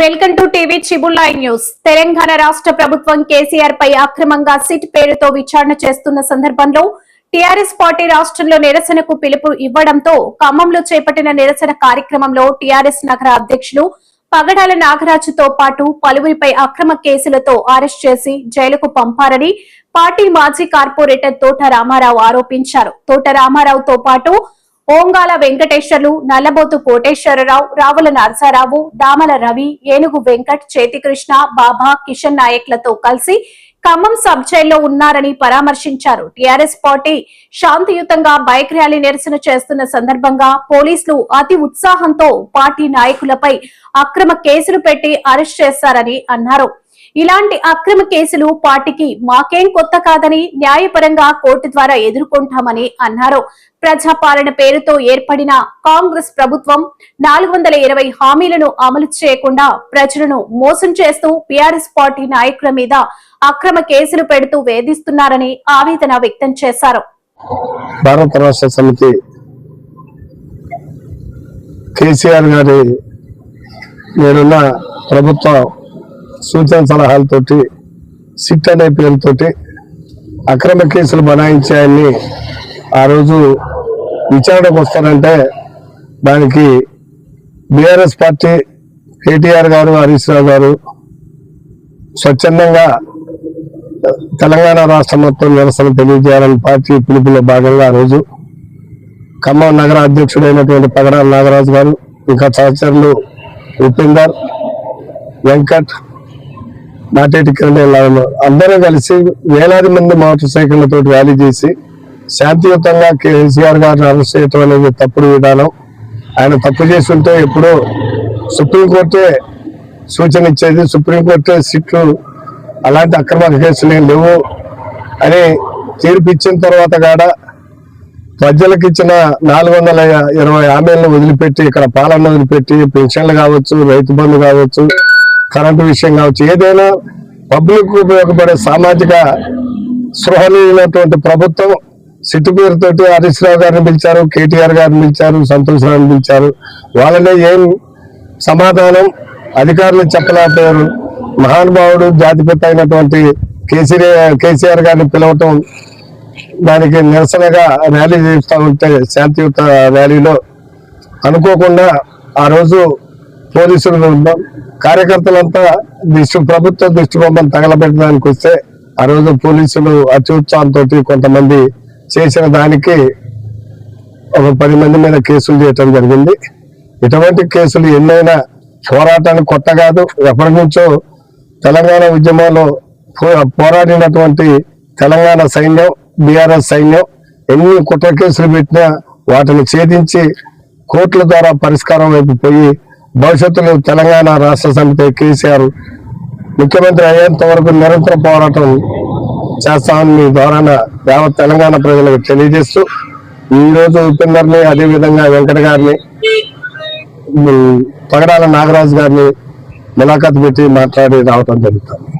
Welcome to TV చిబుల్లా news. Telangana రాష్ట్ర ప్రభుత్వం కేసీఆర్ పై అక్రమంగా సిట్ పేరుతో విచారణ చేస్తున్న సందర్భంలో టీఆర్ఎస్ పార్టీ రాష్ట్రంలో నిరసనకు పిలుపు ఇవ్వడంతో ఖమ్మంలో చేపట్టిన నిరసన కార్యక్రమంలో టీఆర్ఎస్ నగర అధ్యక్షులు పగడాల నాగరాజుతో పాటు పలువురిపై అక్రమ కేసులతో అరెస్ట్ చేసి జైలుకు పంపారని పార్టీ మాజీ కార్పొరేటర్ తోట రామారావు ఆరోపించారు. తోట రామారావుతో పాటు ఓంగాల వెంకటేశ్వర్లు నల్లబోతు కోటేశ్వరరావు రావుల నరసారావు దామల రవి ఏనుగు వెంకట్ చేతికృష్ణ బాబా కిషన్ నాయక్లతో కలిసి ఖమ్మం సబ్ జైల్లో ఉన్నారని పరామర్శించారు. టీఆర్ఎస్ పార్టీ శాంతియుతంగా బైక్ ర్యాలీ నిరసన చేస్తున్న సందర్భంగా పోలీసులు అతి ఉత్సాహంతో పార్టీ నాయకులపై అక్రమ కేసులు పెట్టి అరెస్ట్ చేశారని అన్నారు. ఇలాంటి అక్రమ కేసులు పార్టీకి మాకేం కొత్త కాదని న్యాయపరంగా కోర్టు ద్వారా ఎదుర్కొంటామని అన్నారు. ప్రజాపాలన పేరుతో ఏర్పడిన కాంగ్రెస్ ప్రభుత్వం నాలుగు వందల ఇరవై హామీలను అమలు చేయకుండా ప్రజలను మోసం చేస్తూ బీఆర్ఎస్ పార్టీ నాయకుల మీద అక్రమ కేసులు పెడుతూ వేధిస్తున్నారని ఆవేదన వ్యక్తం చేశారు. భారత రాష్ట్ర సమితి కేసీఆర్ గారి నేనున్న సూచన సలహాలతోటి సిట్ అనే పేరుతోటి అక్రమ కేసులు బనాయించాయని ఆ రోజు విచారణకు వస్తారంటే దానికి బీఆర్ఎస్ పార్టీ కేటీఆర్ గారు హరీష్ రావు గారు స్వచ్ఛందంగా తెలంగాణ రాష్ట్ర మొత్తం నిరసన తెలియజేయాలని పార్టీ పిలుపులో భాగంగా ఆ రోజు ఖమ్మం నగర అధ్యక్షుడైనటువంటి పగడాల నాగరాజు గారు ఇంకా సహచరులు ఉపేందర్ వెంకట్ నాటేటి కిరణ్ అందరూ కలిసి వేలాది మంది మోటార్ సైకిళ్ళతో ర్యాలీ చేసి శాంతియుతంగా కేసీఆర్ గారిని అరెస్ట్ చేయటం అనేది తప్పుడు విధానం ఆయన తప్పు చేసి ఉంటే ఎప్పుడో సుప్రీంకోర్టే సూచన ఇచ్చేది సుప్రీంకోర్టే సిట్లు అలాంటి అక్రమ కేసులు ఏం లేవు అని తీర్పు ఇచ్చిన తర్వాత కాడ ప్రజలకు ఇచ్చిన నాలుగు వందల ఇరవై హామీలను వదిలిపెట్టి ఇక్కడ పాలన వదిలిపెట్టి పెన్షన్లు కావచ్చు రైతు బంధు కావచ్చు కరెంటు విషయం కావచ్చు ఏదైనా పబ్లిక్ ఉపయోగపడే సామాజిక స్పృహ ప్రభుత్వం సిట్టు పేరుతోటి హరీష్ రావు గారిని పిలిచారు కేటీఆర్ గారిని పిలిచారు సంతోష్ రావుని పిలిచారు. వాళ్ళనే ఏం సమాధానం అధికారులు చెప్పలేకపోయారు. మహానుభావుడు జాతిపిత అయినటువంటి కేసీఆర్ కేసీఆర్ గారిని పిలవటం దానికి నిరసనగా ర్యాలీ చేస్తూ ఉంటే శాంతియుత ర్యాలీలో అనుకోకుండా ఆ రోజు పోలీసులు బృందం కార్యకర్తలంతా దృష్టి ప్రభుత్వ దృష్టి బొమ్మను తగలబెట్టడానికి వస్తే ఆ రోజు పోలీసులు అత్యుత్సాహంతో కొంతమంది చేసిన దానికి ఒక పది మంది మీద కేసులు చేయటం జరిగింది. ఇటువంటి కేసులు ఎన్నైనా పోరాటానికి కొత్త కాదు ఎప్పటి నుంచో తెలంగాణ ఉద్యమంలో పోరాడినటువంటి తెలంగాణ సైన్యం బీఆర్ఎస్ సైన్యం ఎన్ని కుట్ర కేసులు పెట్టినా వాటిని ఛేదించి కోర్టుల ద్వారా పరిష్కారం వైపు పోయి భవిష్యత్తులో తెలంగాణ రాష్ట్ర సమితి కేసీఆర్ ముఖ్యమంత్రి అయ్యేంత వరకు నిరంతర పోరాటం చేస్తామని మీ ద్వారా యావత్ తెలంగాణ ప్రజలకు తెలియజేస్తూ ఈ రోజు ఉపేందర్ని అదేవిధంగా వెంకట గారిని ఉమ్, పగడాల నాగరాజు గారిని ములాఖాత్ పెట్టి మాట్లాడి రావటం జరుగుతుంది.